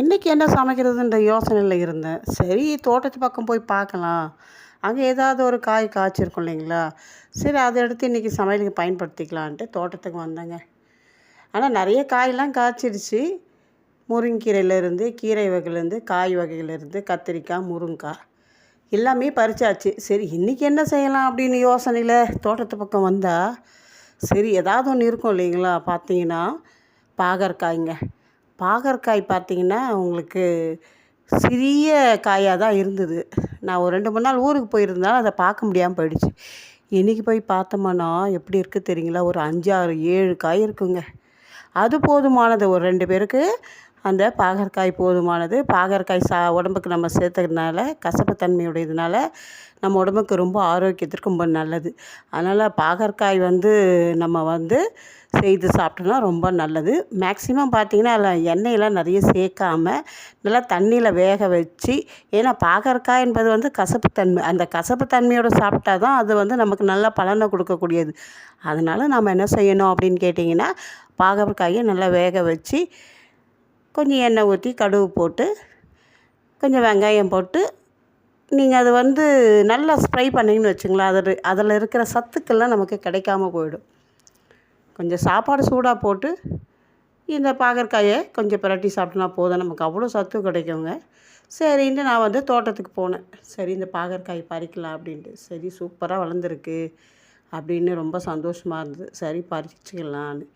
இன்றைக்கி என்ன சமைக்கிறதுன்ற யோசனையில் இருந்தேன். சரி தோட்டத்து பக்கம் போய் பார்க்கலாம். அங்கே ஏதாவது ஒரு காய் காய்ச்சிருக்கும் இல்லைங்களா? சரி அதை எடுத்து இன்றைக்கி சமையலுக்கு பயன்படுத்திக்கலான்ட்டு தோட்டத்துக்கு வந்தேங்க. ஆனால் நிறைய காயெல்லாம் காய்ச்சிருச்சு. முருங்கீரையிலேருந்து கீரை வகையிலேருந்து காய் வகையிலேருந்து கத்திரிக்காய் முருங்கக்காய் எல்லாமே பறிச்சாச்சு. சரி இன்றைக்கி என்ன செய்யலாம் அப்படின்னு யோசனையில் தோட்டத்து பக்கம் வந்தால் சரி ஏதாவது ஒன்று இருக்கும் இல்லைங்களா? பார்த்தீங்கன்னா பாகற்காய்ங்க. பாகற்காய் பார்த்தீங்கன்னா உங்களுக்கு சிறிய காயாக தான் இருந்தது. நான் ஒரு ரெண்டு மூணு நாள் ஊருக்கு போயிருந்தாலும் அதை பார்க்க முடியாமல் போயிடுச்சு. இன்றைக்கி போய் பார்த்தோம்னா எப்படி இருக்குது தெரியுங்களா? ஒரு அஞ்சு ஆறு ஏழு காய் இருக்குங்க. அது போதுமானது. ஒரு ரெண்டு பேருக்கு அந்த பாகற்காய் போதுமானது. பாகற்காய் சா உடம்புக்கு நம்ம சேர்த்துக்கிறதுனால கசப்புத்தன்மையுடையதுனால நம்ம உடம்புக்கு ரொம்ப ஆரோக்கியத்திற்கு ரொம்ப நல்லது. அதனால் பாகற்காய் வந்து நம்ம வந்து செய்து சாப்பிட்டோன்னா ரொம்ப நல்லது. மேக்ஸிமம் பார்த்திங்கன்னா அதில் எண்ணெயெல்லாம் நிறைய சேர்க்காம நல்லா தண்ணியில் வேக வச்சு ஏன்னா பாகற்காய் என்பது வந்து கசப்புத்தன்மை அந்த கசப்புத்தன்மையோடு சாப்பிட்டா தான் அது வந்து நமக்கு நல்ல பலனை கொடுக்கக்கூடியது. அதனால் நம்ம என்ன செய்யணும் அப்படின்னு கேட்டிங்கன்னா பாகற்காயை நல்லா வேக வச்சு கொஞ்சம் எண்ணெய் ஊற்றி கடுகு போட்டு கொஞ்சம் வெங்காயம் போட்டு நீங்கள் அது வந்து நல்லா ஸ்ப்ரை பண்ணிங்கன்னு வச்சுங்களேன் அதில் அதில் இருக்கிற சத்துக்கள்லாம் நமக்கு கிடைக்காம போயிடும். கொஞ்சம் சாப்பாடு சூடாக போட்டு இந்த பாகற்காயை கொஞ்சம் பிரட்டி சாப்பிட்டோம்னா போதும். நமக்கு அவ்வளோ சத்து கிடைக்குங்க. சரின்ட்டு நான் வந்து தோட்டத்துக்கு போனேன். சரி இந்த பாகற்காய் பறிக்கலாம் அப்படின்ட்டு. சரி சூப்பராக வளர்ந்துருக்கு அப்படின்னு ரொம்ப சந்தோஷமாக இருந்தது. சரி பறிச்சுக்கலான்னு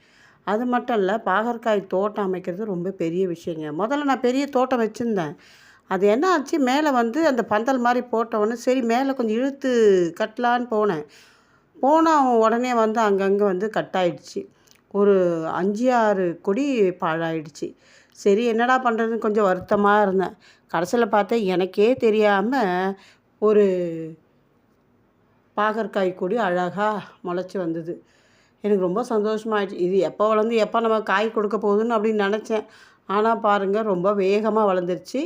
அது மட்டும் இல்லை பாகற்காய் தோட்டம் அமைக்கிறது ரொம்ப பெரிய விஷயங்க. முதல்ல நான் பெரிய தோட்டம் வச்சுருந்தேன். அது என்ன ஆச்சு? மேலே வந்து அந்த பந்தல் மாதிரி போட்டவொடனே சரி மேலே கொஞ்சம் இழுத்து கட்டலான்னு போனேன். போனால் உடனே வந்து அங்கங்கே வந்து கட் ஆயிடுச்சு ஒரு அஞ்சு ஆறு கொடி பாழாயிடுச்சு. சரி என்னடா பண்ணுறதுன்னு கொஞ்சம் வருத்தமாக இருந்தேன். கடைசியில் பார்த்தா எனக்கே தெரியாமல் ஒரு பாகற்காய் கொடி அழகாக முளைச்சி வந்தது. எனக்கு ரொம்ப சந்தோஷமாகிடுச்சு இது எப்போ வளர்ந்து எப்போ நம்ம காய் கொடுக்க போகுதுன்னு அப்படின்னு நினச்சேன். ஆனால் பாருங்கள் ரொம்ப வேகமாக வளர்ந்துருச்சு.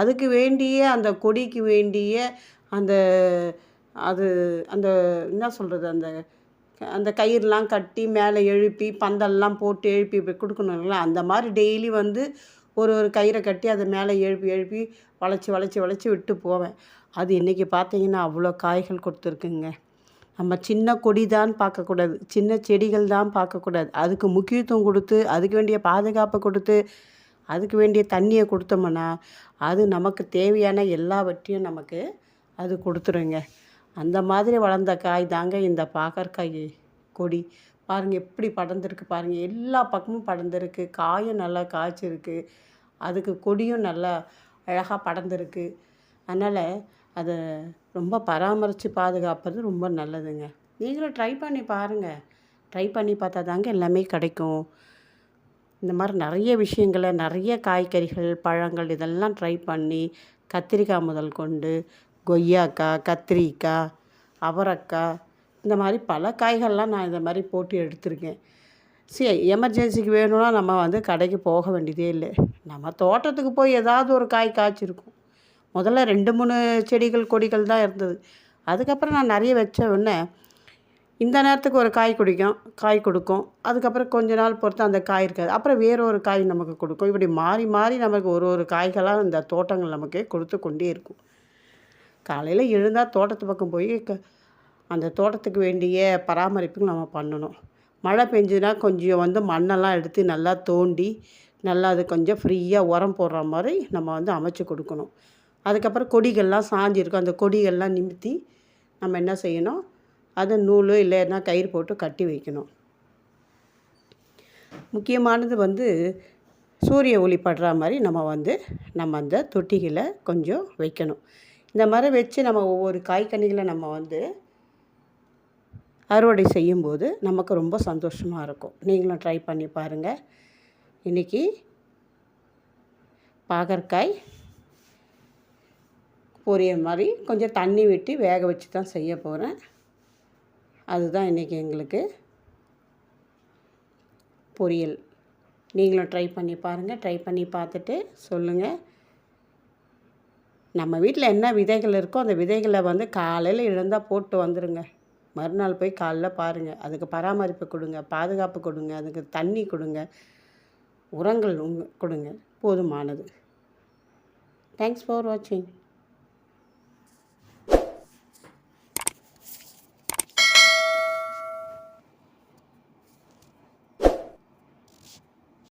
அதுக்கு வேண்டிய அந்த கொடிக்கு வேண்டிய அந்த அது அந்த என்ன சொல்கிறது அந்த அந்த கயிறுலாம் கட்டி மேலே எழுப்பி பந்தல்லாம் போட்டு எழுப்பி இப்படி கொடுக்கணும் அந்த மாதிரி டெய்லி வந்து ஒரு ஒரு கயிறை கட்டி அதை மேலே எழுப்பி எழுப்பி வளைச்சி வளைச்சி வளைச்சி விட்டு போவேன். அது இன்றைக்கி பார்த்தீங்கன்னா அவ்வளோ காய்கள் கொடுத்துருக்குங்க. நம்ம சின்ன கொடி தான் பார்க்கக்கூடாது. சின்ன செடிகள் தான் பார்க்கக்கூடாது. அதுக்கு முக்கியத்துவம் கொடுத்து அதுக்கு வேண்டிய பாதுகாப்பை கொடுத்து அதுக்கு வேண்டிய தண்ணியை கொடுத்தோம்னா அது நமக்கு தேவையான எல்லாவற்றையும் நமக்கு அது கொடுத்துருங்க. அந்த மாதிரி வளர்ந்த காய் தாங்க இந்த பாகற்காய் கொடி. பாருங்கள் எப்படி படர்ந்துருக்கு பாருங்கள் எல்லா பக்கமும் படர்ந்துருக்கு. காயும் நல்லா காய்ச்சிருக்கு. அதுக்கு கொடியும் நல்லா அழகாக படர்ந்துருக்கு. அதனால் அதை ரொம்ப பராமரித்து பாதுகாப்பது ரொம்ப நல்லதுங்க. நீங்களும் ட்ரை பண்ணி பாருங்கள் ட்ரை பண்ணி பார்த்தா தாங்க எல்லாமே கிடைக்கும். இந்த மாதிரி நிறைய விஷயங்களை நிறைய காய்கறிகள் பழங்கள் இதெல்லாம் ட்ரை பண்ணி கத்திரிக்காய் முதல் கொண்டு கொய்யாக்காய் கத்திரிக்காய் அவரக்காய் இந்த மாதிரி பல காய்கள்லாம் நான் இந்த மாதிரி போட்டு எடுத்திருக்கேன். சரி எமர்ஜென்சிக்கு வேணும்னா நம்ம வந்து கடைக்கு போக வேண்டியதே இல்லை. நம்ம தோட்டத்துக்கு போய் ஏதாவது ஒரு காய் காய்ச்சிருக்கும். முதல்ல ரெண்டு மூணு செடிகள் கொடிகள் தான் இருந்தது. அதுக்கப்புறம் நான் நிறைய வச்ச உடனே இந்த நேரத்துக்கு ஒரு காய் குடிக்கும் காய் கொடுக்கும். அதுக்கப்புறம் கொஞ்ச நாள் பொறுத்து அந்த காய் இருக்காது. அப்புறம் வேற ஒரு காய் நமக்கு கொடுக்கும். இப்படி மாறி மாறி நமக்கு ஒரு ஒரு காய்களாக இந்த தோட்டங்கள் நமக்கு கொடுத்து கொண்டே இருக்கும். காலையில் எழுந்தால் தோட்டத்து பக்கம் போய் க அந்த தோட்டத்துக்கு வேண்டிய பராமரிப்புகள் நம்ம பண்ணணும். மழை பெஞ்சுதுன்னா கொஞ்சம் வந்து மண்ணெல்லாம் எடுத்து நல்லா தோண்டி நல்லா அது கொஞ்சம் ஃப்ரீயாக உரம் போடுற மாதிரி நம்ம வந்து அமைச்சு கொடுக்கணும். அதுக்கப்புறம் கொடிகள்லாம் சாஞ்சிருக்கும். அந்த கொடிகள்லாம் நிமித்தி நம்ம என்ன செய்யணும்? அதை நூல் இல்லைன்னா கயிறு போட்டு கட்டி வைக்கணும். முக்கியமானது வந்து சூரிய ஒளி படுற மாதிரி நம்ம வந்து நம்ம அந்த தொட்டிகளை கொஞ்சம் வைக்கணும். இந்த மாதிரி வச்சு நம்ம ஒவ்வொரு காய்கனிகளை நம்ம வந்து அறுவடை செய்யும்போது நமக்கு ரொம்ப சந்தோஷமாக இருக்கும். நீங்களும் ட்ரை பண்ணி பாருங்கள் இன்றைக்கி பாகற்காய் பொரியல் மாதிரி கொஞ்சம் தண்ணி விட்டு வேக வச்சு தான் செய்ய போகிறேன் அதுதான் இன்றைக்கி எங்களுக்கு பொரியல். நீங்களும் ட்ரை பண்ணி பாருங்கள் ட்ரை பண்ணி பார்த்துட்டு சொல்லுங்கள் நம்ம வீட்டில் என்ன விதைகள் இருக்கோ அந்த விதைகளை வந்து காலையில் எழுந்தால் போட்டு வந்துடுங்க மறுநாள் போய் காலைல பாருங்கள் அதுக்கு பராமரிப்பு கொடுங்க பாதுகாப்பு கொடுங்க அதுக்கு தண்ணி கொடுங்க. உரங்கள் கொடுங்க. போதுமானது. தேங்க்ஸ் ஃபார் வாட்சிங்